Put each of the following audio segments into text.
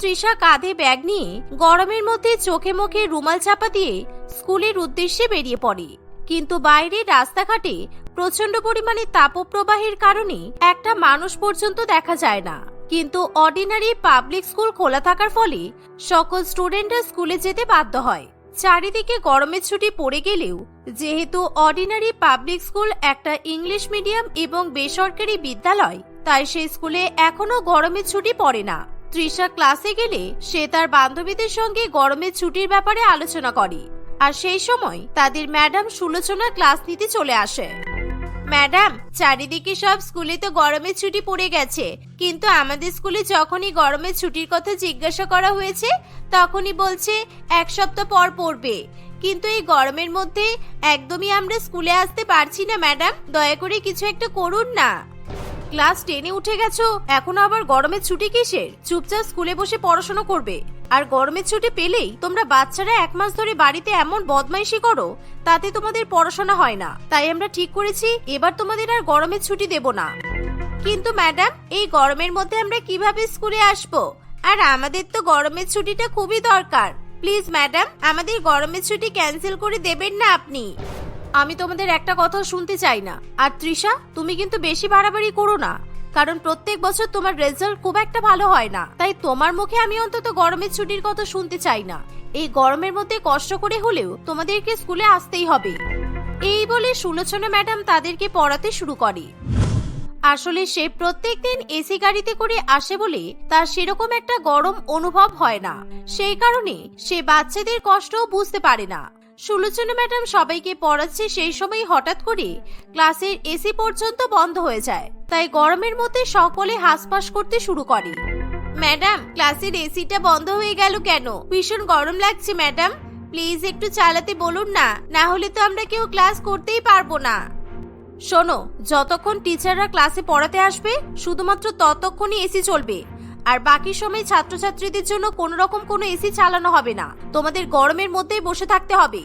তৃষা কাঁধে ব্যাগ নিয়ে গরমের মধ্যে চোখে মুখে রুমাল চাপা দিয়ে স্কুলের উদ্দেশ্যে বেরিয়ে পড়ে। কিন্তু বাইরে রাস্তাঘাটে প্রচণ্ড পরিমাণে তাপপ্রবাহের কারণে একটা মানুষ পর্যন্ত দেখা যায় না। কিন্তু অর্ডিনারি পাবলিক স্কুল খোলা থাকার ফলে সকল স্টুডেন্টরা স্কুলে যেতে বাধ্য হয়। চারিদিকে গরমের ছুটি পড়ে গেলেও যেহেতু অর্ডিনারি পাবলিক স্কুল একটা ইংলিশ মিডিয়াম এবং বেসরকারি বিদ্যালয়, তাই সেই স্কুলে এখনও গরমের ছুটি পড়ে না। তৃষা ক্লাসে গেলে সে তার বান্ধবীদের সঙ্গে গরমের ছুটির ব্যাপারে আলোচনা করে। আর সেই সময় তাদের ম্যাডাম সুলোচনা ক্লাস নিতে চলে আসে। ম্যাডাম, চারিদিকে সব স্কুলে তো গরমের ছুটি পড়ে গেছে, কিন্তু আমাদের স্কুলে যখনই গরমের ছুটির কথা জিজ্ঞাসা করা হয়েছে, তখনই বলছে, এক সপ্তাহ পর পড়বে। কিন্তু এই গরমের মধ্যে একদমই আমরা স্কুলে আসতে পারছি না, ম্যাডাম। দয়া করে কিছু একটা করুন না। ক্লাস টেনে উঠে গেছো? এখনও আবার গরমের ছুটি কিসের? চুপচাপ স্কুলে বসে পড়াশোনা করবে। আর গরমের ছুটি পেলেই তোমরা বাচ্চারা এক মাস ধরে বাড়িতে এমন বদমাইশি করো, তাতে তোমাদের পড়াশোনা হয় না। তাই আমরা ঠিক করেছি, এবার তোমাদের আর গরমের ছুটি দেব না। কিন্তু ম্যাডাম, এই গরমের মধ্যে আমরা কীভাবে স্কুলে আসব? আর আমাদের তো গরমের ছুটিটা খুবই দরকার। প্লিজ ম্যাডাম, আমাদের গরমের ছুটি ক্যান্সেল করে দেবেন না আপনি। আমি তোমাদের একটা কথাও শুনতে চাই না। আর তৃষা, তুমি কিন্তু বেশি বাড়াবাড়ি করো না। কারণ প্রত্যেক বছর তোমার রেজাল্ট খুব একটা ভালো হয় না। তাই তোমার মুখে আমি অন্তত গরমের ছুটির কথা শুনতে চাই না। এই গরমের মধ্যে কষ্ট করে হলেও তোমাদেরকে স্কুলে আসতেই হবে। এই বলে সুলোচনা ম্যাডাম তাদেরকে পড়াতে শুরু করে। আসলে সে প্রত্যেক দিন এসি গাড়িতে করে আসে বলে তার সেরকম একটা গরম অনুভব হয় না। সেই কারণে সে বাচ্চাদের কষ্টও বুঝতে পারে না। সুলোচনা ম্যাডাম সবাইকে পড়াচ্ছে সেই সময় হঠাৎ করে ক্লাসের এসি পর্যন্ত বন্ধ হয়ে যায়। তাই গরমের মধ্যে সকলে হাসপাস করতে শুরু করে। ম্যাডাম, ক্লাসের এসিটা বন্ধ হয়ে গেল কেন? ভীষণ গরম লাগছে, ম্যাডাম। প্লিজ একটু চালাতে বলুন না না হলে তো আমরা কেউ ক্লাস করতেই পারব না। শোনো, যতক্ষণ টিচাররা ক্লাসে পড়াতে আসবে, শুধুমাত্র ততক্ষণই এসি চলবে। আর বাকি সময় ছাত্রছাত্রীদের জন্য কোনো রকম কোনো এসি চালানো হবে না। তোমাদের গরমের মধ্যেই বসে থাকতে হবে।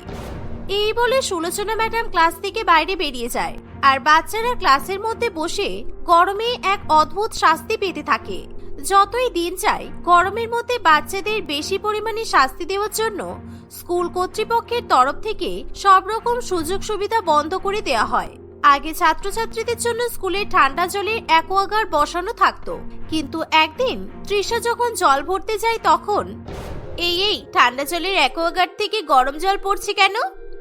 এই বলে সুলোচনা ম্যাডাম ক্লাস থেকে বাইরে বেরিয়ে যায়। আর বাচ্চারা ক্লাসের মধ্যে বসে গরমে এক অদ্ভুত শাস্তি পেতে থাকে। যতই দিন যায়, গরমের মধ্যে বাচ্চাদের বেশি পরিমাণে শাস্তি দেওয়ার জন্য স্কুল কর্তৃপক্ষের তরফ থেকে সব রকম সুযোগ সুবিধা বন্ধ করে দেওয়া হয়। আগে ছাত্রছাত্রীদের জন্য স্কুলে ঠান্ডা জলের অ্যাকোয়াগার্ড বসানো থাকতো। কিন্তু একদিন তৃষা যখন জল ভরতে যায় তখন, এই এই, ঠান্ডা জলের অ্যাকোয়াগার্ড থেকে গরম জল পড়ছে কেন?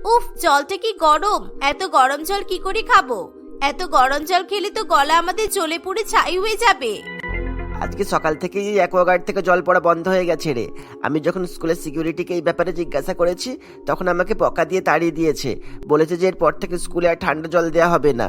উফ, জলটা কি গরম? এত গরম জল কি করে খাব? এত গরম জল খেলে তো গলা আমাদের জ্বলে পুড়ে ছাই হয়ে যাবে। আজকে সকাল থেকে এই অ্যাকোয়াগার্ড থেকে জল পড়া বন্ধ হয়ে গেছে রে। আমি যখন স্কুলের সিকিউরিটিকে এই ব্যাপারে জিজ্ঞাসা করেছি, তখন আমাকে বকা দিয়ে তাড়িয়ে দিয়েছে। বলেছে যে এরপর থেকে স্কুলে আর ঠান্ডা জল দেওয়া হবে না।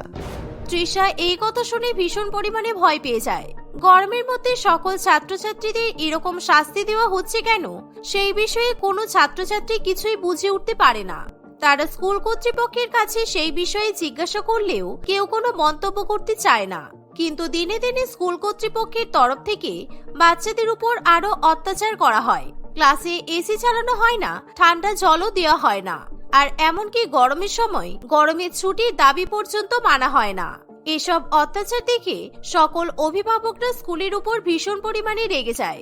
তৃষা, এই কথা শুনে ভীষণ পরিমাণে ভয় পেয়ে যায়। গরমের মধ্যে সকল ছাত্রছাত্রীদের এরকম শাস্তি দেওয়া হচ্ছে কেন? সেই বিষয়ে কোনো ছাত্রছাত্রী কিছুই বুঝে উঠতে পারে না। তারা স্কুল কর্তৃপক্ষের কাছে সেই বিষয়ে জিজ্ঞাসা করলেও কেউ কোনো মন্তব্য করতে চায় না। কিন্তু দিনে দিনে স্কুল কর্তৃপক্ষের তরফ থেকে বাচ্চাদের উপর আরও অত্যাচার করা হয়। ক্লাসে এসি চালানো হয় না, ঠান্ডা জলও দেওয়া হয় না, আর এমনকি গরমের সময় গরমের ছুটির দাবি পর্যন্ত মানা হয় না। এসব অত্যাচার দেখে সকল অভিভাবকরা স্কুলের উপর ভীষণ পরিমাণে রেগে যায়।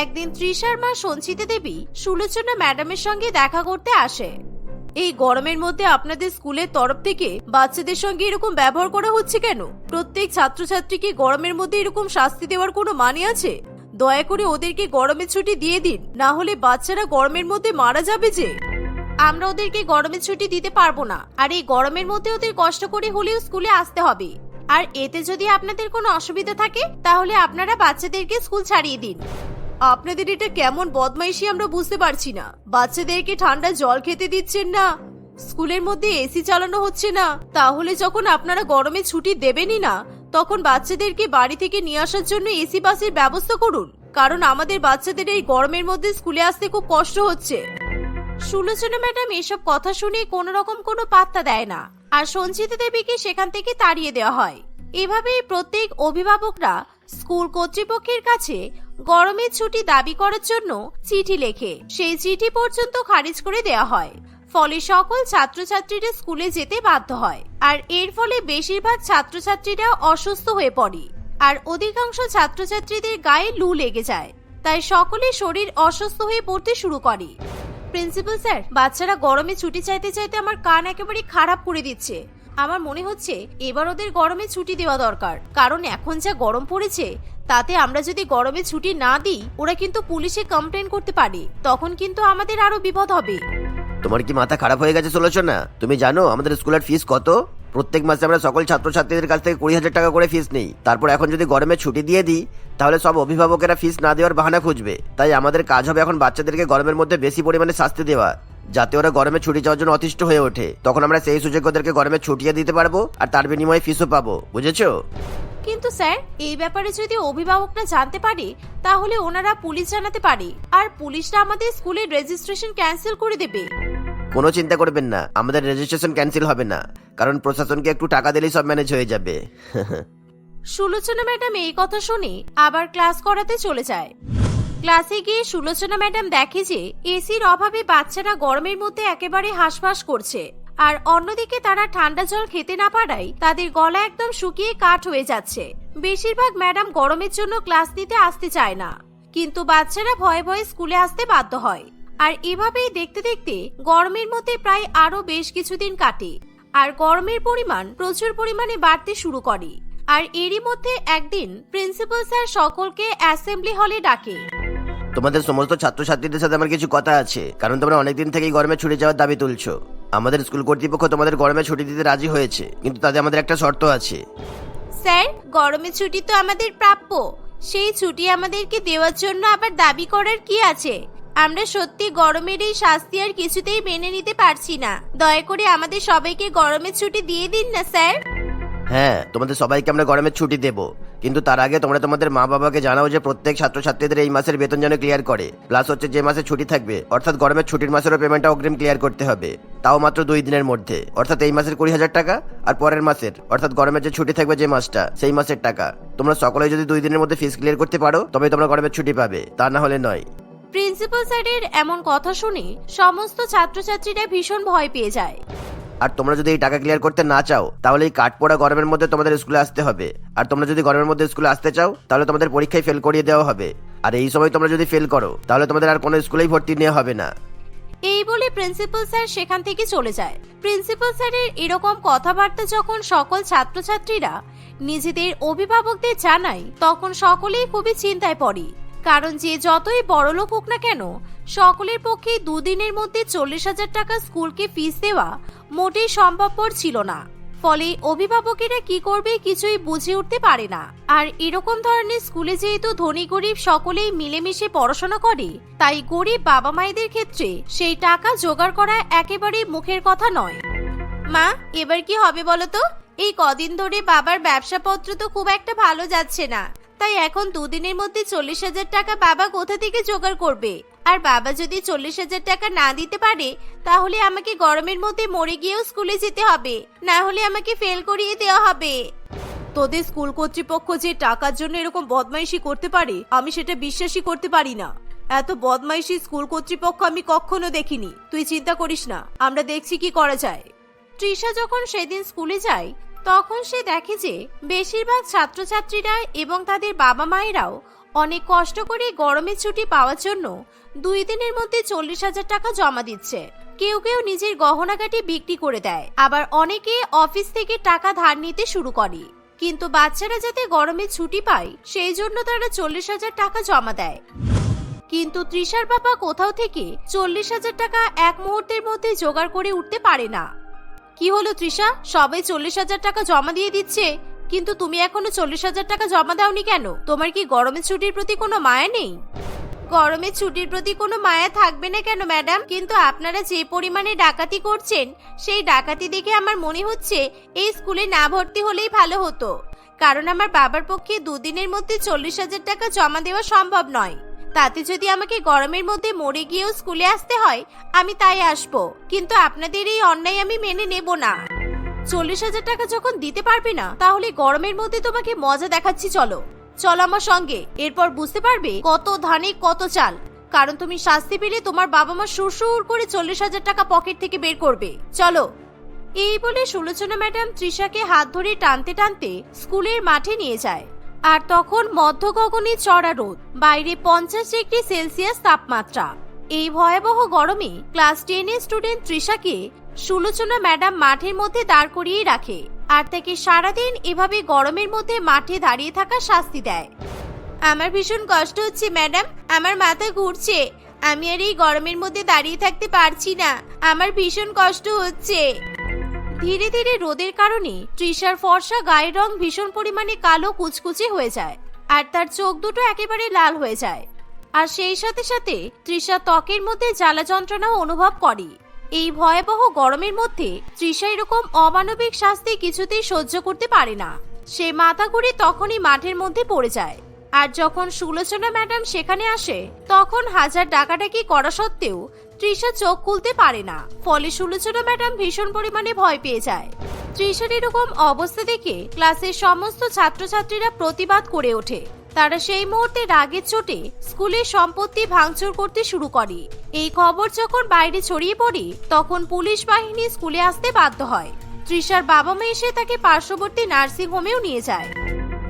একদিন তৃষার মা সঞ্চিতা দেবী সুলোচনা ম্যাডামের সঙ্গে দেখা করতে আসে। এই গরমের মধ্যে আপনাদের স্কুলের তরফ থেকে বাচ্চাদের সঙ্গে এরকম ব্যবহার করা হচ্ছে কেন? প্রত্যেক ছাত্রছাত্রীকে গরমের মধ্যে এরকম শাস্তি দেওয়ার কোনো মানে আছে? দয়া করে ওদেরকে গরমের ছুটি দিয়ে দিন, না হলে বাচ্চারা গরমের মধ্যে মারা যাবে যে। আমরা ওদেরকে গরমের ছুটি দিতে পারব না, আর এই গরমের মধ্যে ওদের কষ্ট করে হলেও স্কুলে আসতে হবে। আর এতে যদি আপনাদের কোনো অসুবিধা থাকে, তাহলে আপনারা বাচ্চাদেরকে স্কুল ছাড়িয়ে দিন। আপনাদের এটা কেমন বদমাইশি আমরা বুঝতে পারছি না। বাচ্চাদেরকে ঠান্ডা জল খেতে দিচ্ছেন না। স্কুলের মধ্যে এসি চালানো হচ্ছে না। তাহলে যখন আপনারা গরমে ছুটি দেবেনই না, তখন বাচ্চাদেরকে বাড়ি থেকে নিয়ে আসার জন্য এসি বাসের ব্যবস্থা করুন। কারণ আমাদের বাচ্চাদের এই গরমের মধ্যে স্কুলে আসতে খুব কষ্ট হচ্ছে। সুলোচনা ম্যাডাম এসব কথা শুনে কোনো রকম কোনো পাত্তা দেয় না। আর সঞ্চিতা দেবীকে সেখান থেকে তাড়িয়ে দেওয়া হয়। এভাবেই প্রত্যেক অভিভাবকরা স্কুল কর্তৃপক্ষের কাছে গরমের ছুটি দাবি করার জন্য চিঠি লেখে। সেই চিঠি পর্যন্ত খারিজ করে দেওয়া হয়। ফলে সকল ছাত্রছাত্রীরা স্কুলে যেতে বাধ্য হয়। আর এর ফলে বেশিরভাগ ছাত্রছাত্রীরা অসুস্থ হয়ে পড়ে। আর অধিকাংশ ছাত্রছাত্রীদের গায়ে লু লেগে যায়। তাই সকলে শরীর অসুস্থ হয়ে পড়তে শুরু করে। প্রিন্সিপাল স্যার, বাচ্চারা গরমে ছুটি চাইতে চাইতে আমার কান একেবারে খারাপ করে দিচ্ছে। আমার মনে হচ্ছে এবার ওদের গরমে ছুটি দেওয়া দরকার। কারণ এখন যা গরম পড়েছে, তাতে আমরা যদি গরমে ছুটি না দিই, ওরা কিন্তু পুলিশে কমপ্লেন করতে পারে। তখন কিন্তু আমাদের আরও বিপদ হবে। তোমার কি মাথা খারাপ হয়ে গেছে চলেছ না? তুমি জানো আমাদের স্কুলের ফিস কত? প্রত্যেক মাসে আমরা সকল ছাত্রছাত্রীদের কাছ থেকে কুড়ি হাজার টাকা করে ফিস নেই। তারপর এখন যদি গরমে ছুটি দিয়ে দিই, তাহলে সব অভিভাবকেরা ফিস না দেওয়ার বাহানা খুঁজবে। তাই আমাদের কাজ হবে এখন বাচ্চাদেরকে গরমের মধ্যে বেশি পরিমাণে শাস্তি দেওয়া। যাতে ওরা গরমে ছুটি যাওয়ার জন্য অতিষ্ঠ হয়ে ওঠে। তখন আমরা সেই সুযোগ ওদেরকে গরমে ছুটিয়ে দিতে পারব আর তার বিনিময়ে ফিসও পাবো। বুঝেছ? কিন্তু স্যার এই ব্যাপারে যদি অভিভাবকরা জানতে পারে তাহলে ওনারা পুলিশ জানাতে পারে। আর পুলিশরা আমাদের স্কুলের রেজিস্ট্রেশন ক্যান্সেল করে দেবে। কোনো চিন্তা করবেন না আমাদের রেজিস্ট্রেশন ক্যান্সেল হবে না। কারণ প্রশাসনকে একটু টাকা দিলেই সব ম্যানেজ হয়ে যাবে। সুলোচনা ম্যাডাম এই কথা শুনে আবার ক্লাস করাতে চলে যায়। ক্লাসে গিয়ে সুলোচনা ম্যাডাম দেখে যে এসির অভাবে বাচ্চারা গরমের মধ্যে একেবারে হাঁসফাঁস করছে। আর অন্যদিকে তারা ঠান্ডা জল খেতে না পারায় তাদের গলা একদম শুকিয়ে কাঠ হয়ে যাচ্ছে। বেশিরভাগ ম্যাডাম গরমের জন্য ক্লাস নিতে আসতে চায় না। কিন্তু বাচ্চারা ভয়ে ভয়ে স্কুলে আসতে বাধ্য হয়। আর এভাবেই দেখতে দেখতে গরমের মধ্যে প্রায় আরও বেশ কিছুদিন কাটে। আর গরমের পরিমাণ প্রচুর পরিমাণে বাড়তে শুরু করে। আর এরই মধ্যে একদিন প্রিন্সিপাল স্যার সকলকে অ্যাসেম্বলি হলে ডাকে। তোমাদের সমস্ত ছাত্রছাত্রীদের সাথে আমার কিছু কথা আছে, কারণ তোমরা অনেকদিন থেকেই গরমে ছুটি যাওয়ার দাবি তুলছো। আমাদের স্কুল কর্তৃপক্ষ তোমাদের গরমে ছুটি দিতে রাজি হয়েছে, কিন্তু তাতে আমাদের একটা শর্ত আছে। স্যার গরমের ছুটি তো আমাদের প্রাপ্য। সেই ছুটি আমাদেরকে দেওয়ার জন্য আবার দাবি করার কি আছে? আমরা সত্যি গরমের এই শাস্তি আর কিছুতেই মেনে নিতে পারছি না। দয়া করে আমাদের সবাইকে গরমের ছুটি দিয়ে দিন না, স্যার। হ্যাঁ তোমাদের সবাইকে আমরা গরমের ছুটি দেব। কিন্তু তার আগে তোমরা তোমাদের মা বাবাকে জানাও যে প্রত্যেক ছাত্রছাত্রীদের এই মাসের বেতন যেন ক্লিয়ার করে। প্লাস হচ্ছে যে মাসে ছুটি থাকবে, অর্থাৎ গরমের ছুটির মাসেরও পেমেন্টটা অগ্রিম ক্লিয়ার করতে হবে। তাও মাত্র দুই দিনের মধ্যে। অর্থাৎ এই মাসের কুড়ি হাজার টাকা আর পরের মাসের। অর্থাৎ গরমের যে ছুটি থাকবে যে মাসটা, সেই মাসের টাকা। তোমরা সকলে যদি দুই দিনের মধ্যে ফিস ক্লিয়ার করতে পারো তবে তোমরা গরমের ছুটি পাবে। তা না হলে নয়। প্রিন্সিপাল স্যারের এমন কথা শুনে সমস্ত ছাত্রছাত্রীরা ভীষণ ভয় পেয়ে যায়। আর তোমরা যদি এই টাকা ক্লিয়ার করতে না চাও, তাহলে এই কাঠ পড়া গরমের মধ্যে তোমাদের স্কুলে আসতে হবে। আর তোমরা যদি গরমের মধ্যে স্কুলে আসতে চাও, তাহলে তোমাদের পরীক্ষায় ফেল করিয়ে দেওয়া হবে। আর এই সময় তোমরা যদি ফেল করো, তাহলে তোমাদের আর কোনো স্কুলেই ভর্তি নেওয়া হবে না। এই বলে প্রিন্সিপাল স্যার সেখান থেকে চলে যায়। প্রিন্সিপাল স্যারের এরকম কথাবার্তা যখন সকল ছাত্রছাত্রীরা নিজেদের অভিভাবকদের জানায়, তখন সকলেই খুবই চিন্তায় পড়ে। কারণ যে যতই বড়লোক হোক না কেন সকলের পক্ষে দুদিনের মধ্যে চল্লিশ হাজার টাকা স্কুলকে ফিস দেওয়া মোটেই সম্ভবপর ছিল না। ফলে অভিভাবকেরা কি করবে কিছুই বুঝে উঠতে পারে না। আর এরকম ধরনের স্কুলে যেহেতু ধনী গরিব সকলেই মিলেমিশে পড়াশোনা করে, তাই গরিব বাবা মায়েদের ক্ষেত্রে সেই টাকা জোগাড় করা একেবারেই মুখের কথা নয়। মা, এবার কি হবে বলো তো? এই কদিন ধরে বাবার ব্যবসাপত্র তো খুব একটা ভালো যাচ্ছে না। তাই এখন দুদিনের মধ্যে চল্লিশ হাজার টাকা বাবা কোথা থেকে জোগাড় করবে? আর বাবা যদি চল্লিশ হাজার টাকা না দিতে পারে, তাহলে আমাকে গরমের মধ্যে মরে গিয়েও স্কুলে যেতে হবে। না হলে আমাকে ফেল করিয়ে দেওয়া হবে। তোদের স্কুল কর্তৃপক্ষ যে টাকার জন্য এরকম বদমাইশি করতে পারে, আমি সেটা বিশ্বাসই করতে পারি না। এত বদমাইশি স্কুল কর্তৃপক্ষ আমি কখনো দেখিনি। তুই চিন্তা করিস না, আমরা দেখছি কি করা যায়। তৃষা যখন সেদিন স্কুলে যায়, তখন সে দেখে যে বেশিরভাগ ছাত্রছাত্রীরা এবং তাদের বাবা মায়েরাও অনেক কষ্ট করে গরমের ছুটি পাওয়ার জন্য দুই দিনের মধ্যে চল্লিশ হাজার টাকা জমা দিচ্ছে। কেউ কেউ নিজের গহনাগাটি বিক্রি করে দেয়। আবার অনেকে অফিস থেকে টাকা ধার নিতে শুরু করে। কিন্তু বাচ্চারা যাতে গরমে ছুটি পায়, সেই জন্য তারা চল্লিশ হাজার টাকা জমা দেয়। কিন্তু তৃষার বাবা কোথাও থেকে চল্লিশ হাজার টাকা এক মুহূর্তের মধ্যে জোগাড় করে উঠতে পারে না। কি হলো তৃষা? সবাই চল্লিশ হাজার টাকা জমা দিয়ে দিচ্ছে। কিন্তু তুমি এখনও চল্লিশ হাজার টাকা জমা দাওনি কেন? তোমার কি গরমের ছুটির প্রতি কোনো মায়া নেই? গরমের ছুটির প্রতি কোনো মায়া থাকবে না কেন, ম্যাডাম? কিন্তু আপনারা যে পরিমাণে ডাকাতি করছেন, সেই ডাকাতি দেখে আমার মনে হচ্ছে এই স্কুলে না ভর্তি হলেই ভালো হতো। কারণ আমার বাবার পক্ষে দুদিনের মধ্যে চল্লিশ হাজার টাকা জমা দেওয়া সম্ভব নয়। তাতে যদি আমাকে গরমের মধ্যে মরে গিয়েও স্কুলে আসতে হয়, আমি তাই আসব। কিন্তু আপনাদের এই অন্যায় আমি মেনে নেব না। চল্লিশ হাজার টাকা যখন দিতে পারবে না, তাহলে গরমের মধ্যে তোমাকে মজা দেখাচ্ছি, চলো। চলো আমার সঙ্গে। এরপর বুঝতে পারবে কত ধানে, কত চাল। কারণ তুমি শাস্তি পেলে তোমার বাবা মা সুরসুর করে চল্লিশ হাজার টাকা পকেট থেকে বের করবে। চলো। এই বলে সুলোচনা ম্যাডাম তৃষাকে হাত ধরে টানতে টানতে স্কুলের মাঠে নিয়ে যায়। আর তখন মধ্য গগনে চড়া রোদ, বাইরে পঞ্চাশ ডিগ্রি সেলসিয়াস তাপমাত্রা। এই ভয়াবহ গরমে ক্লাস টেনের স্টুডেন্ট তৃষাকে সুলোচনা ম্যাডাম মাঠের মধ্যে দাঁড় করিয়ে রাখে। আর তাকে সারাদিন এভাবে গরমের মধ্যে মাঠে দাঁড়িয়ে থাকা শাস্তি দেয়। আমার ভীষণ কষ্ট হচ্ছে, ম্যাডাম। আমার মাথা ঘুরছে। আমি আর এই গরমের মধ্যে দাঁড়িয়ে থাকতে পারছি না। আমার ভীষণ কষ্ট হচ্ছে। ধীরে ধীরে রোদের কারণে তৃষার ফর্সা গায়ের রং ভীষণ পরিমাণে কালো কুচকুচে হয়ে যায় আর তার চোখ দুটো একেবারে লাল হয়ে যায়। আর সেই সাথে সাথে তৃষা ত্বকের মধ্যে জ্বালা যন্ত্রণাও অনুভব করে। এই ভয়াবহ গরমের মধ্যে তৃষা এরকম অমানবিক শাস্তি কিছুতেই সহ্য করতে পারে না। সে মাথা ঘুরে তখনই মাঠের মধ্যে পড়ে যায়। আর যখন সুলোচনা ম্যাডাম সেখানে আসে, তখন হাজার ডাকাডাকি করা সত্ত্বেও তৃষা চোখ খুলতে পারে না। ফলে সুলোচনা ম্যাডাম ভীষণ পরিমাণে ভয় পেয়ে যায়। তৃষার এরকম অবস্থা দেখে ক্লাসের সমস্ত ছাত্রছাত্রীরা প্রতিবাদ করে ওঠে। তারা সেই মুহূর্তে রাগের চোটে স্কুলের সম্পত্তি ভাঙচুর করতে শুরু করে। এই খবর যখন বাইরে ছড়িয়ে পড়ে, তখন পুলিশ বাহিনী স্কুলে আসতে বাধ্য হয়। তৃষার বাবা মা এসে তাকে পার্শ্ববর্তী নার্সিং হোমেও নিয়ে যায়।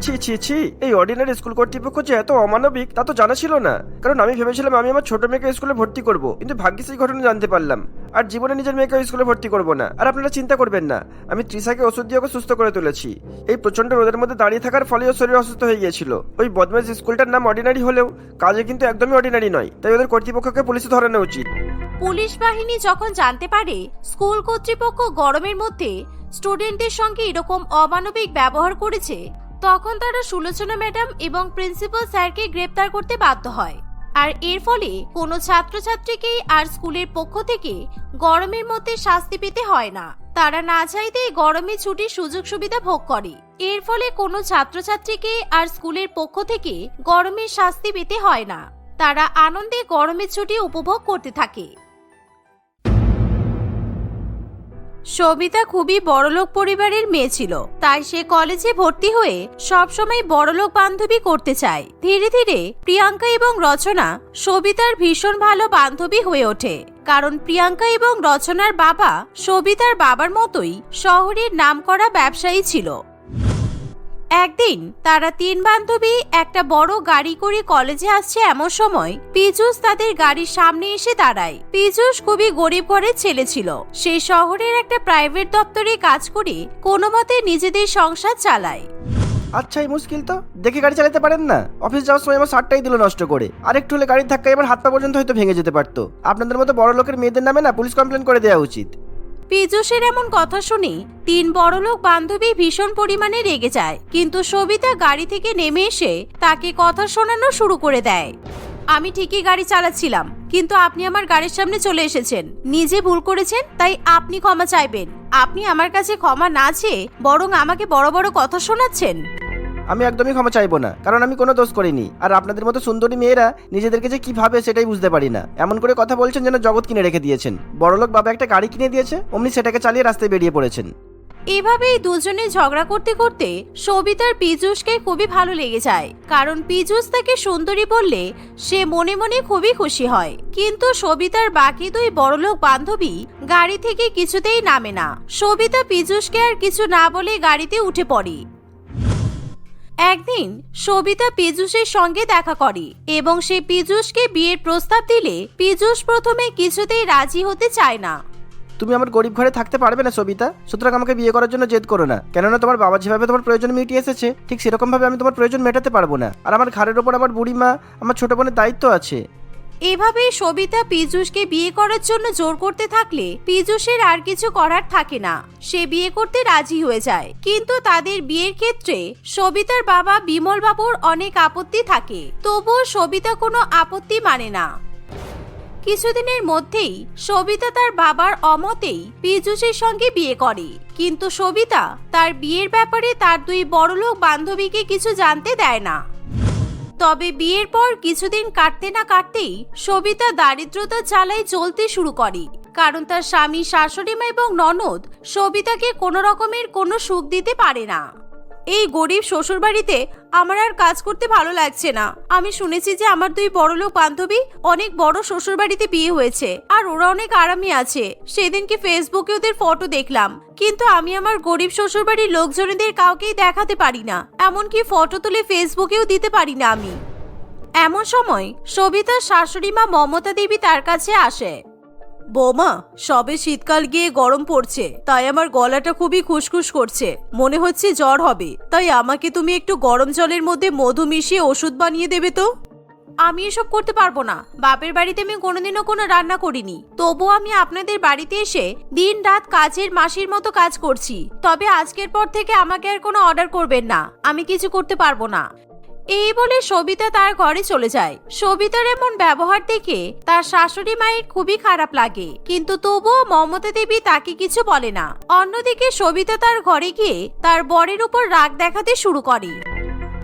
ছি ছি ছি, এই অর্ডিনারি স্কুল কর্তৃপক্ষ যে এত অমানবিক, তা তো জানা ছিল না। কারণ আমি ভেবেছিলাম আমি আমার ছোট মেয়েকে স্কুলে ভর্তি করব, কিন্তু ভাগ্যিস এই ঘটনা জানতে পারলাম। আর জীবনে নিজের মেয়েকে স্কুলে ভর্তি করব না। আর আপনারা চিন্তা করবেন না, আমি তৃষাকে ওষুধ দিয়ে ওকে সুস্থ করে তুলেছি। এই প্রচণ্ড রোদের মধ্যে দাঁড়িয়ে থাকার ফলে ওর শরীর অসুস্থ হয়ে গিয়েছিল। ওই বদমাস স্কুলটার নাম অর্ডিনারি হলেও কাজে কিন্তু একদমই অর্ডিনারি নয়। তাই ওদের কর্তৃপক্ষকে পুলিশে ধরানো উচিত। পুলিশ বাহিনী যখন জানতে পারে স্কুল কর্তৃপক্ষ গরমের মধ্যে স্টুডেন্টদের সঙ্গে এরকম অমানবিক ব্যবহার করেছে তখন তারা সুলোচনা ম্যাডাম এবং প্রিন্সিপাল স্যারকে গ্রেপ্তার করতে বাধ্য হয়। আর এর ফলে কোনো ছাত্রছাত্রীকেই আর স্কুলের পক্ষ থেকে গরমের মধ্যে শাস্তি পেতে হয় না। তারা না চাইতেই গরমে ছুটির সুযোগ সুবিধা ভোগ করে। এর ফলে কোনো ছাত্রছাত্রীকে আর স্কুলের পক্ষ থেকে গরমের শাস্তি পেতে হয় না। তারা আনন্দে গরমের ছুটি উপভোগ করতে থাকে। সবিতা খুবই বড়লোক পরিবারের মেয়ে ছিল, তাই সে কলেজে ভর্তি হয়ে সবসময় বড়লোক বান্ধবী করতে চায়। ধীরে ধীরে প্রিয়াঙ্কা এবং রচনা সবিতার ভীষণ ভালো বান্ধবী হয়ে ওঠে, কারণ প্রিয়াঙ্কা এবং রচনার বাবা সবিতার বাবার মতোই শহরের নামকরা ব্যবসায়ী ছিল। একদিন তারা তিন বান্ধবী একটা বড় গাড়ি করে কলেজে আসছে এমন সময় পিজুস তাদের গাড়ির সামনে এসে দাঁড়ায়। পিজুস খুবই গরিব ঘরের ছেলে ছিল। সে শহরের একটা প্রাইভেট দপ্তরে কাজ করে কোনো মতে নিজেদের সংসার চালায়। আচ্ছা এই মুশকিল তো। দেখে গাড়ি চালাতে পারেন না। অফিস যাওয়ার সময় আমার শার্টটাই দিল নষ্ট করে। আর একটু হলে গাড়ির ধাক্কায় এবার হাত পা পর্যন্ত হয়তো ভেঙে যেতে পারতো। আপনাদের মতো বড় লোকের মেয়েদের নামে না পুলিশ কমপ্লেন করে দেওয়া উচিত। পীযূষের এমন কথা শুনে তিন বড়লোক বান্ধবী ভীষণ পরিমাণে রেগে যায়। কিন্তু সবিতা গাড়ি থেকে নেমে এসে তাকে কথা শোনানো শুরু করে দেয়। আমি ঠিকই গাড়ি চালাচ্ছিলাম, কিন্তু আপনি আমার গাড়ির সামনে চলে এসেছেন। নিজে ভুল করেছেন, তাই আপনি ক্ষমা চাইবেন। আপনি আমার কাছে ক্ষমা না চেয়ে বরং আমাকে বড় বড় কথা শোনাচ্ছেন। আমি একদমই ক্ষমা চাইব না, কারণ আমি কোনো দোষ করিনি। আর আপনাদের মতো সুন্দরী মেয়েরা নিজেদেরকে যে কি ভাবে সেটাই বুঝতে পারি না। এমন করে কথা বলছেন যেন জগৎ কিনে রেখে দিয়েছেন। বড়লোক বাবা একটা গাড়ি কিনে দিয়েছে, অমনি সেটাকে চালিয়ে রাস্তায় বেরিয়ে পড়েছেন। এভাবেই দুজনে ঝগড়া করতে করতে সবিতার পীযূষকে খুবই ভালো লেগে যায়। কারণ পীযূষ তাকে সুন্দরী বললে সে মনে মনে খুবই খুশি হয়। কিন্তু সবিতার বাকি দুই বড়লোক বান্ধবী গাড়ি থেকে কিছুতেই নামে না। সবিতা পীযূষকে আর কিছু না বলে গাড়িতে উঠে পড়ে। একদিন সবিতা পীযুষের সঙ্গে দেখা করে এবং সে পীযুষকে বিয়ের প্রস্তাব দিলে পীযুষ প্রথমে কিছুতেই রাজি হতে চায় না। তুমি আমার গরিব ঘরে থাকতে পারবে না, সবিতা। সুতরাং আমাকে বিয়ে করার জন্য জেদ করো না। কেননা তোমার বাবা যেভাবে তোমার প্রয়োজন মিটিয়ে এসেছে, ঠিক সেরকম ভাবে আমি তোমার প্রয়োজন মেটাতে পারব না। আর আমার ঘরের ওপর আমার বুড়ি মা আমার ছোট বোনের দায়িত্ব আছে। এভাবেই সবিতা পীযূষকে বিয়ে করার জন্য জোর করতে থাকলে পীযূষের আর কিছু করার থাকে না। সে বিয়ে করতে রাজি হয়ে যায়। কিন্তু তাদের বিয়ের ক্ষেত্রে সবিতার বাবা বিমল বাবুর অনেক আপত্তি থাকে। তবুও সবিতা কোনো আপত্তি মানে না। কিছুদিনের মধ্যেই সবিতা তার বাবার অমতেই পীযূষের সঙ্গে বিয়ে করে। কিন্তু সবিতা তার বিয়ের ব্যাপারে তার দুই বড়লোক বান্ধবীকে কিছু জানতে দেয় না। তবে বিয়ের পর কিছুদিন কাটতে না কাটতেই সবিতা দারিদ্রতা চালায় চলতে শুরু করে। কারণ তার স্বামী, শাশুড়িমা এবং ননদ সবিতাকে কোনো রকমের কোনো সুখ দিতে পারে না। এই গরিব শ্বশুর বাড়িতে আমার আর কাজ করতে ভালো লাগছে না। আমি শুনেছি যে আমার দুই বড়লোক বান্ধবী অনেক বড় শ্বশুর বাড়িতে বিয়ে হয়েছে আর ওরা অনেক আরামে আছে। সেদিনকে ফেসবুকে ওদের ফটো দেখলাম। কিন্তু আমি আমার গরিব শ্বশুর বাড়ির লোকজনেদের কাউকেই দেখাতে পারি না। এমনকি ফটো তুলে ফেসবুকেও দিতে পারি না আমি। এমন সময় সবিতার শাশুড়ি মা মমতা দেবী তার কাছে আসে। বৌমা, সবে শীতকাল গিয়ে গরম পড়ছে, তাই আমার গলাটা খুবই খুসখুস করছে, মনে হচ্ছে জ্বর হবে, তাই আমাকে তুমি একটু গরম জলের মধ্যে মধু মিশিয়ে ওষুধ বানিয়ে দেবে তো? আমি এসব করতে পারব না, বাপের বাড়িতে আমি কোনোদিনও কোনো রান্না করিনি, তবুও আমি আপনাদের বাড়িতে এসে দিন রাত কাজের মাসির মতো কাজ করছি, তবে আজকের পর থেকে আমাকে আর কোনো অর্ডার করবেন না, আমি কিছু করতে পারব না। এই বলে সবিতা তার ঘরে চলে যায়। সবিতার এমন ব্যবহার দেখে তার শাশুড়ি মায়ের খুবই খারাপ লাগে। কিন্তু তবুও মমতা দেবী তাকে কিছু বলে না। অন্যদিকে সবিতা তার ঘরে গিয়ে তার বরের উপর রাগ দেখাতে শুরু করে।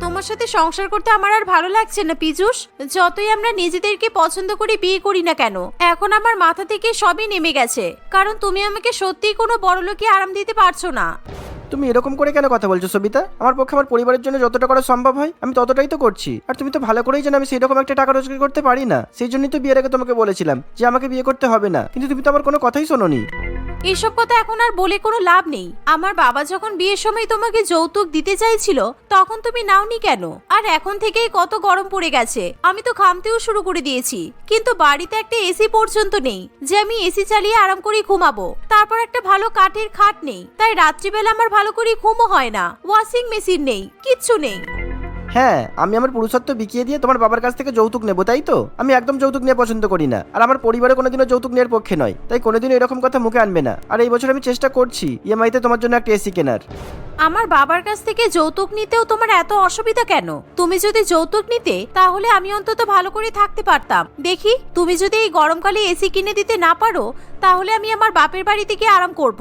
তোমার সাথে সংসার করতে আমার আর ভালো লাগছে না পিজুস যতই আমরা নিজেদেরকে পছন্দ করে, বিয়ে করি না কেন? এখন আমার মাথা থেকে সবই নেমে গেছে। কারণ তুমি আমাকে সত্যিই কোনো বড়লোকে আরাম দিতে পারছ না। তুমি এরকম করে কেন কথা বলছো সবিতা? আমার পক্ষে আমার পরিবারের জন্য যতটা করা সম্ভব হয়, আমি ততটাই তো করছি। আর তুমি তো ভালো করেই জানো আমি সেই রকম একটা টাকা রোজগার করতে পারি না। সেই জন্যই তো বিয়ের আগে তোমাকে বলেছিলাম যে আমাকে বিয়ে করতে হবে না। কিন্তু তুমি তো আমার কোনো কথাই শোনোনি। এসব কথা এখন আর বলে কোনো লাভ নেই। আমার বাবা যখন বিয়ের সময় তোমাকে যৌতুক দিতে চাইছিল, তখন তুমি নাওনি কেন? আর এখন থেকেই কত গরম পড়ে গেছে। আমি তো খামতেও শুরু করে দিয়েছি। কিন্তু বাড়িতে একটা এসি পর্যন্ত নেই, যে আমি এসি চালিয়ে আরাম করে ঘুমাবো। তারপর একটা ভালো কাঠের খাট নেই। তাই রাত্রিবেলা আমার ভালো করে ঘুমও হয় না। ওয়াশিং মেশিন নেই কিচ্ছু নেই। হ্যাঁ আমি আমার পুরুষত্ব বিকিয়ে দিয়ে তোমার বাবার কাছ থেকে যৌতুক নেব তাই তো? আমি একদম যৌতুক নিয়ে পছন্দ করি না। আর আমার পরিবারে কোনোদিনও যৌতুক নেওয়ার পক্ষে নয়। তাই কোনোদিনও এরকম কথা মুখে আনবে না। আর এই বছর আমি চেষ্টা করছি ইএমআইতে তোমার জন্য একটা এসি কেনার। আমার বাবার কাছ থেকে যৌতুক নিতেও তোমার এত অসুবিধা কেন? তুমি যদি যৌতুক নিতে তাহলে আমি অন্তত ভালো করে থাকতে পারতাম। দেখি তুমি যদি এই গরমকালে এসি কিনে দিতে না পারো তাহলে আমি আমার বাপের বাড়িতে গিয়ে আরাম করব।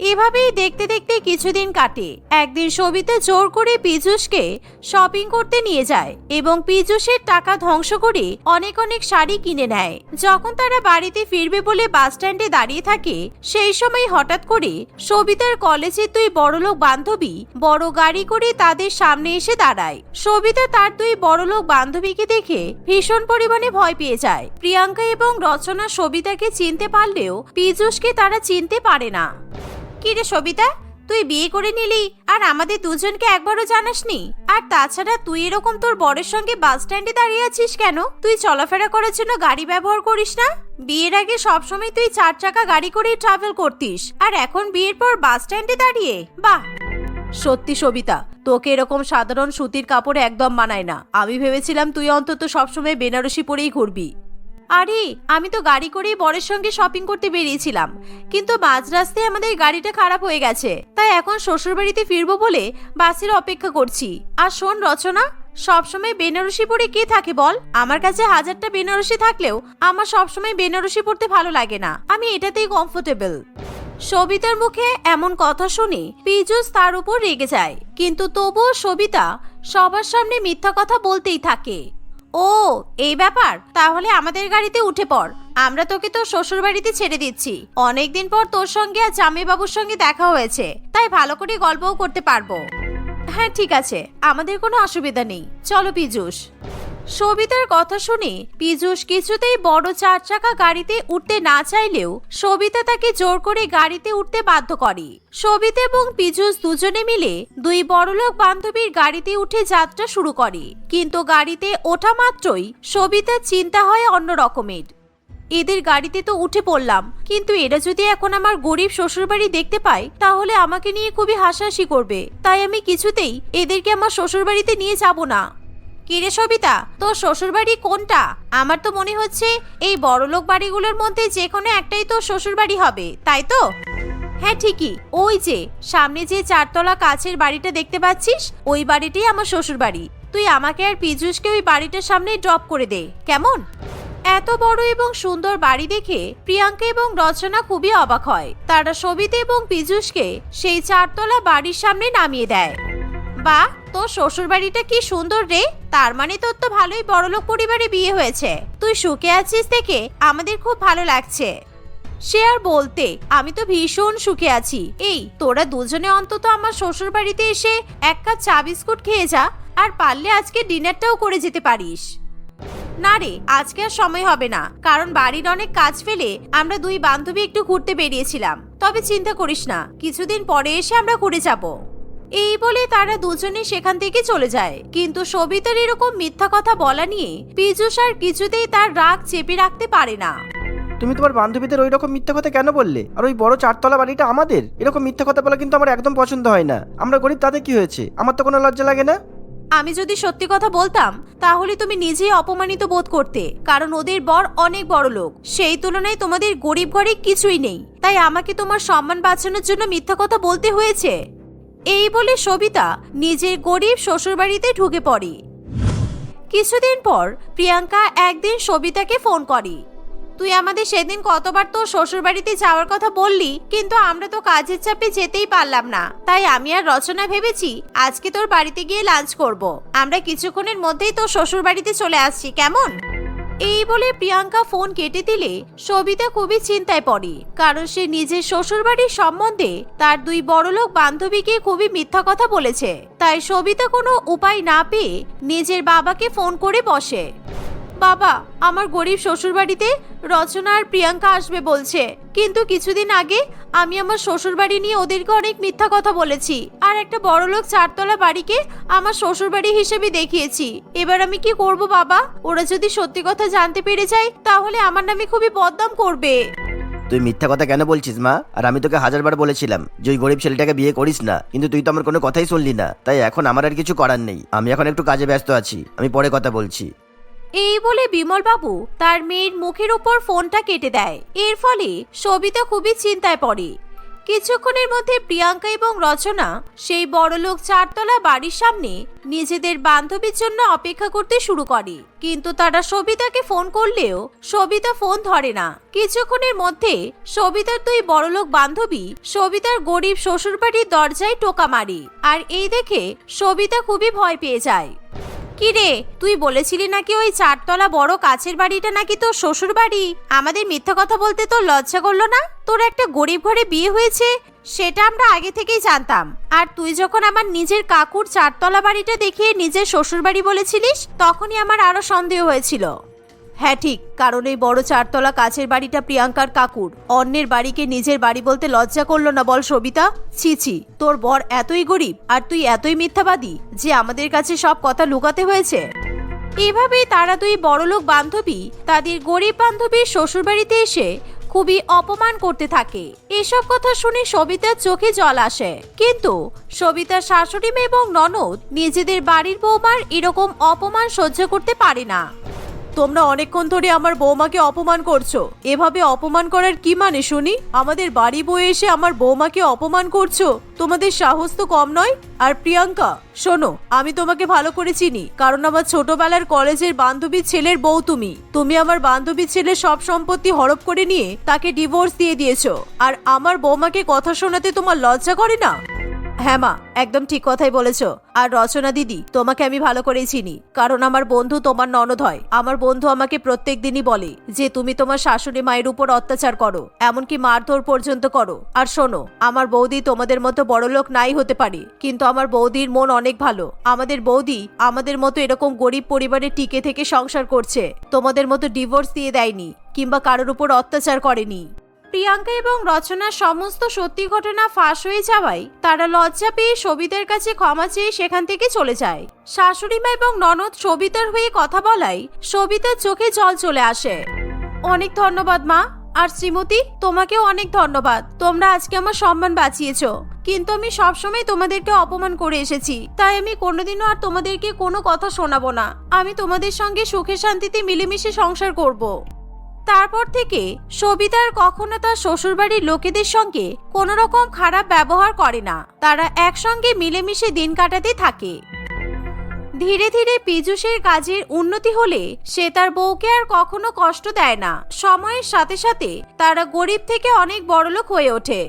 এভাবেই দেখতে দেখতে কিছুদিন কাটে। একদিন সবিতা জোর করে পীযুষকে শপিং করতে নিয়ে যায় এবং পীযুষের টাকা ধ্বংস করে অনেক অনেক শাড়ি কিনে নেয়। যখন তারা বাড়িতে ফিরবে বলে বাস স্ট্যান্ডে দাঁড়িয়ে থাকে, সেই সময় হঠাৎ করে সবিতার কলেজের দুই বড়লোক বান্ধবী বড় গাড়ি করে তাদের সামনে এসে দাঁড়ায়। সবিতা তার দুই বড়লোক বান্ধবীকে দেখে ভীষণ পরিমাণে ভয় পেয়ে যায়। প্রিয়াঙ্কা এবং রচনা সবিতাকে চিনতে পারলেও পীযুষকে তারা চিনতে পারে না। কিরে সবিতা? তুই বিয়ে করে নিলি আর আমাদের দুজনকে একবারও জানাসনি? আর তাছাড়া তুই এরকম তোর বরের সঙ্গে বাস স্ট্যান্ডে দাঁড়িয়ে আছিস কেন? তুই চলাফেরা করার জন্য গাড়ি ব্যবহার করিস না? বিয়ের আগে সবসময় তুই চার চাকা গাড়ি করেই ট্রাভেল করতিস। আর এখন বিয়ের পর বাস স্ট্যান্ডে দাঁড়িয়ে? বাহ! সত্যি সবিতা, তোকে এরকম সাধারণ সুতির কাপড় একদম মানায় না। আমি ভেবেছিলাম তুই অন্তত সবসময় বেনারসি পরেই ঘুরবি। আরে, আমি তো গাড়ি করেই বরের সঙ্গে শপিং করতে বেরিয়েছিলাম। কিন্তু মাঝ রাস্তায় আমাদের গাড়িটা খারাপ হয়ে গেছে। তাই এখন শ্বশুরবাড়িতে ফিরবো বলে বাসের অপেক্ষা করছি। আর শোন রচনা, সবসময় বেনারসি পরে কে থাকে বল? আমার কাছে হাজারটা বেনারসি থাকলেও আমার সবসময় বেনারসি পরতে ভালো লাগে না। আমি এটাতেই কমফোর্টেবল সবিতার মুখে এমন কথা শুনে পীযুষ তার উপর রেগে যায়। কিন্তু তবুও সবিতা সবার সামনে মিথ্যা কথা বলতেই থাকে। ও, এই ব্যাপার? তাহলে আমাদের গাড়িতে উঠে পড়। আমরা তোকে তোর শ্বশুর বাড়িতে ছেড়ে দিচ্ছি। অনেকদিন পর তোর সঙ্গে আর জামাইবাবুর সঙ্গে দেখা হয়েছে। তাই ভালো করে গল্পও করতে পারব। হ্যাঁ ঠিক আছে। আমাদের কোনো অসুবিধা নেই। চলো, পীযুষ। সবিতার কথা শুনে পীযুষ কিছুতেই বড় চার চাকা গাড়িতে উঠতে না চাইলেও সবিতা তাকে জোর করে গাড়িতে উঠতে বাধ্য করে। সবিতা এবং পীযুষ দুজনে মিলে দুই বড়লোক বান্ধবীর গাড়িতে উঠে যাত্রা শুরু করে। কিন্তু গাড়িতে ওঠা মাত্রই সবিতার চিন্তা হয় অন্য রকমের। এদের গাড়িতে তো উঠে পড়লাম, কিন্তু এরা যদি এখন আমার গরিব শ্বশুরবাড়ি দেখতে পায়, তাহলে আমাকে নিয়ে খুবই হাসাহাসি করবে। তাই আমি কিছুতেই এদেরকে আমার শ্বশুরবাড়িতে নিয়ে যাব না। কিরে সবিতা, তোর শ্বশুরবাড়ি কোনটা? আমার তো মনে হচ্ছে এই বড়লোক বাড়িগুলোর মধ্যে যে কোনো একটাই তোর শ্বশুরবাড়ি হবে, তাই তো? হ্যাঁ ঠিকই। ওই যে, সামনে যে চারতলা কাছের বাড়িটা দেখতে পাচ্ছিস, ওই বাড়িটাই আমার শ্বশুর বাড়ি তুই আমাকে আর পীযুষকে ওই বাড়িটার সামনে ড্রপ করে দে, কেমন? এত বড় এবং সুন্দর বাড়ি দেখে প্রিয়াঙ্কা এবং রচনা খুবই অবাক হয়। তারা সবিতা এবং পীযুষকে সেই চারতলা বাড়ির সামনে নামিয়ে দেয়। বা তোর শ্বশুর বাড়িটা কি সুন্দর রে? তার মানে তোর তো ভালোই বড়লোক পরিবারে বিয়ে হয়েছে। তুই সুখে আছিস দেখে আমাদের খুব ভালো লাগছে। সে আর বলতে, আমি তো ভীষণ সুখে আছি। এই, তোরা দুজনে অন্তত আমার শ্বশুর বাড়িতে এসে এক কাপ চা বিস্কুট খেয়ে যা, আর পারলে আজকে ডিনারটাও করে যেতে পারিস। না রে, আজকে আর সময় হবে না, কারণ বাড়ির অনেক কাজ ফেলে আমরা দুই বান্ধবী একটু ঘুরতে বেরিয়েছিলাম। তবে চিন্তা করিস না, কিছুদিন পরে এসে আমরা ঘুরে যাব। এই বলে তারা দুজনে সেখান থেকে চলে যায়। কিন্তু সবিতার এরকম মিথ্যা কথা বলা নিয়ে পীযুষ আর কিছুতেই তার রাগ চেপে রাখতে পারে না। তুমি তোমার বান্ধবীদের ওই রকম মিথ্যা কথা কেন বললে? আর ওই বড় চারতলা বাড়িটা আমাদের? এরকম মিথ্যা কথা বলা কিন্তু আমার একদম পছন্দ হয় না। আমরা গরিব তাতে কি হয়েছে? আমার তো কোনো লজ্জা লাগে না। আমি যদি সত্যি কথা বলতাম তাহলে তুমি নিজেই অপমানিত বোধ করতে কারণ ওদের বর অনেক বড় লোক। সেই তুলনায় তোমাদের গরিব ঘরে কিছুই নেই। তাই আমাকে তোমার সম্মান বাঁচানোর জন্য মিথ্যা কথা বলতে হয়েছে। এই বলে সবিতা নিজের গরিব শ্বশুরবাড়িতে ঢুকে পড়ে। কিছুদিন পর প্রিয়াঙ্কা একদিন সবিতাকে ফোন করে। তুই আমাদের সেদিন কতবার তো শ্বশুরবাড়িতে যাওয়ার কথা বললি, কিন্তু আমরা তো কাজের চাপে যেতেই পারলাম না। তাই আমি আর রচনা ভেবেছি আজকে তোর বাড়িতে গিয়ে লাঞ্চ করব। আমরা কিছুক্ষণের মধ্যেই তোর শ্বশুর বাড়িতে চলে আসছি, কেমন? এই বলে প্রিয়াঙ্কা ফোন কেটে দিলে সবিতা খুবই চিন্তায় পড়ে, কারণ সে নিজের শ্বশুরবাড়ির সম্বন্ধে তার দুই বড়লোক বান্ধবীকে খুবই মিথ্যা কথা বলেছে। তাই সবিতা কোনো উপায় না পেয়ে নিজের বাবাকে ফোন করে বসে। বাবা, আমার গরিব শ্বশুরবাড়িতে রচনা আর প্রিয়াঙ্কা আসবে বলছে। কিন্তু কিছুদিন আগে আমি আমার শ্বশুরবাড়ি নিয়ে ওদেরকে অনেক মিথ্যা কথা বলেছি। আর একটা বড়লোক চারতলা বাড়িকে আমার শ্বশুরবাড়ি হিসেবে দেখিয়েছি। এবার আমি কি করব বাবা? ওরা যদি সত্যি কথা জানতে পেরে যায়, তাহলে আমার নামে খুবই বদনাম করবে। তুই মিথ্যা কথা কেন বলছিস মা? আর আমি তোকে হাজারবার বলেছিলাম যে ওই গরিব ছেলেটাকে বিয়ে করিস না। কিন্তু তুই তো আমার কোনো কথাই শুনলি না। তাই এখন আমার আর কিছু করার নেই। আমি এখন একটু কাজে ব্যস্ত আছি। আমি পরে কথা বলছি। এই বলে বিমল বাবু তার মেয়ের মুখের উপর ফোনটা কেটে দেয়। এর ফলে সবিতা খুবই চিন্তায় পড়ে। কিছুক্ষণের মধ্যে প্রিয়াঙ্কা এবং রচনা সেই বড়লোক চারতলা বাড়ির সামনে নিজেদের বান্ধবীর জন্য অপেক্ষা করতে শুরু করে। কিন্তু তারা সবিতাকে ফোন করলেও সবিতা ফোন ধরে না। কিছুক্ষণের মধ্যে সবিতার দুই বড়লোক বান্ধবী সবিতার গরিব শ্বশুরবাড়ির দরজায় টোকা মারে। আর এই দেখে সবিতা খুবই ভয় পেয়ে যায়। কি রে? তুই বলেছিলি নাকি ওই চারতলা বড় কাছের বাড়িটা নাকি তোর শ্বশুর বাড়ি আমাদের মিথ্যা কথা বলতে তোর লজ্জা করল না? তোর একটা গরিব ঘরে বিয়ে হয়েছে, সেটা আমরা আগে থেকেই জানতাম। আর তুই যখন আমার নিজের কাকুর চারতলা বাড়িটা দেখিয়ে নিজের শ্বশুর বাড়ি বলেছিলিস, তখনই আমার আরও সন্দেহ হয়েছিল। হ্যাঁ ঠিক, কারণ এই বড় চারতলা কাছের বাড়িটা প্রিয়াঙ্কার কাকুর। অন্যের বাড়িকে নিজের বাড়ি বলতে লজ্জা করল না বল সবিতা? ছি ছি, তোর বর এতই গরিব আর তুই এতই মিথ্যাবাদী যে আমাদের কাছে সব কথা লুকাতে হয়েছে। এভাবেই তারা দুই বড়লোক বান্ধবী, তাদের গরিব বান্ধবীর শ্বশুরবাড়িতে এসে খুবই অপমান করতে থাকে। এসব কথা শুনে সবিতার চোখে জল আসে। কিন্তু সবিতার শাশুড়ি মেয়ে এবং ননদ নিজেদের বাড়ির বৌমার এরকম অপমান সহ্য করতে পারে না। তোমরা অনেকক্ষণ ধরে আমার বৌমাকে অপমান করছ। এভাবে অপমান করার কি মানে শুনি? আমাদের বাড়ি বয়ে এসে আমার বৌমাকে অপমান করছ? তোমাদের সাহস তো কম নয়? আর প্রিয়াঙ্কা, শোনো, আমি তোমাকে ভালো করে চিনি, কারণ আমার ছোটবেলার কলেজের বান্ধবীর ছেলের বউ তুমি। তুমি আমার বান্ধবীর ছেলের সব সম্পত্তি হড়প করে নিয়ে তাকে ডিভোর্স দিয়ে দিয়েছ। আর আমার বৌমাকে কথা শোনাতে তোমার লজ্জা করে না? হ্যাঁ মা, একদম ঠিক কথাই বলেছ। আর রচনা দিদি, তোমাকে আমি ভালো করেই চিনি। কারণ আমার বন্ধু তোমার ননদ হয়। আমার বন্ধু আমাকে প্রত্যেক দিনই বলে যে, তুমি তোমার শাশুড়ি মায়ের উপর অত্যাচার করো, এমনকি মারধর পর্যন্ত করো। আর শোনো, আমার বৌদি তোমাদের মতো বড়লোক নাই হতে পারে, কিন্তু আমার বৌদির মন অনেক ভালো। আমাদের বৌদি আমাদের মতো এরকম গরিব পরিবারে টিকে থেকে সংসার করছে। তোমাদের মতো ডিভোর্স দিয়ে দেয়নি, কিংবা কারোর উপর অত্যাচার করেনি। প্রিয়াঙ্কা এবং রচনার সমস্ত সত্যি ঘটনা ফাঁস হয়ে যাওয়ায় তারা লজ্জা পেয়ে সবিতার কাছে ক্ষমা চেয়ে সেখান থেকে চলে যায়। শাশুড়িমা এবং ননদ সবিতার হয়ে কথা বলায় সবিতার চোখে জল চলে আসে। অনেক ধন্যবাদ, মা। আর শ্রীমতী, তোমাকেও অনেক ধন্যবাদ। তোমরা আজকে আমার সম্মান বাঁচিয়েছ। কিন্তু আমি সবসময় তোমাদেরকে অপমান করে এসেছি। তাই আমি কোনোদিনও আর তোমাদেরকে কোনো কথা শোনাবো না। আমি তোমাদের সঙ্গে সুখে শান্তিতে মিলেমিশে সংসার করব। তারপর থেকে সবিতার কখনো তার শ্বশুরবাড়ির লোকেদের সঙ্গে কোনো রকম খারাপ ব্যবহার করে না। তারা একসঙ্গে মিলেমিশে দিন কাটাতে থাকে। ধীরে ধীরে পীযুষের কাজের উন্নতি হলে সে তার বউকে আর কখনো কষ্ট দেয় না। সময়ের সাথে সাথে তারা গরিব থেকে অনেক বড়লোক হয়ে ওঠে।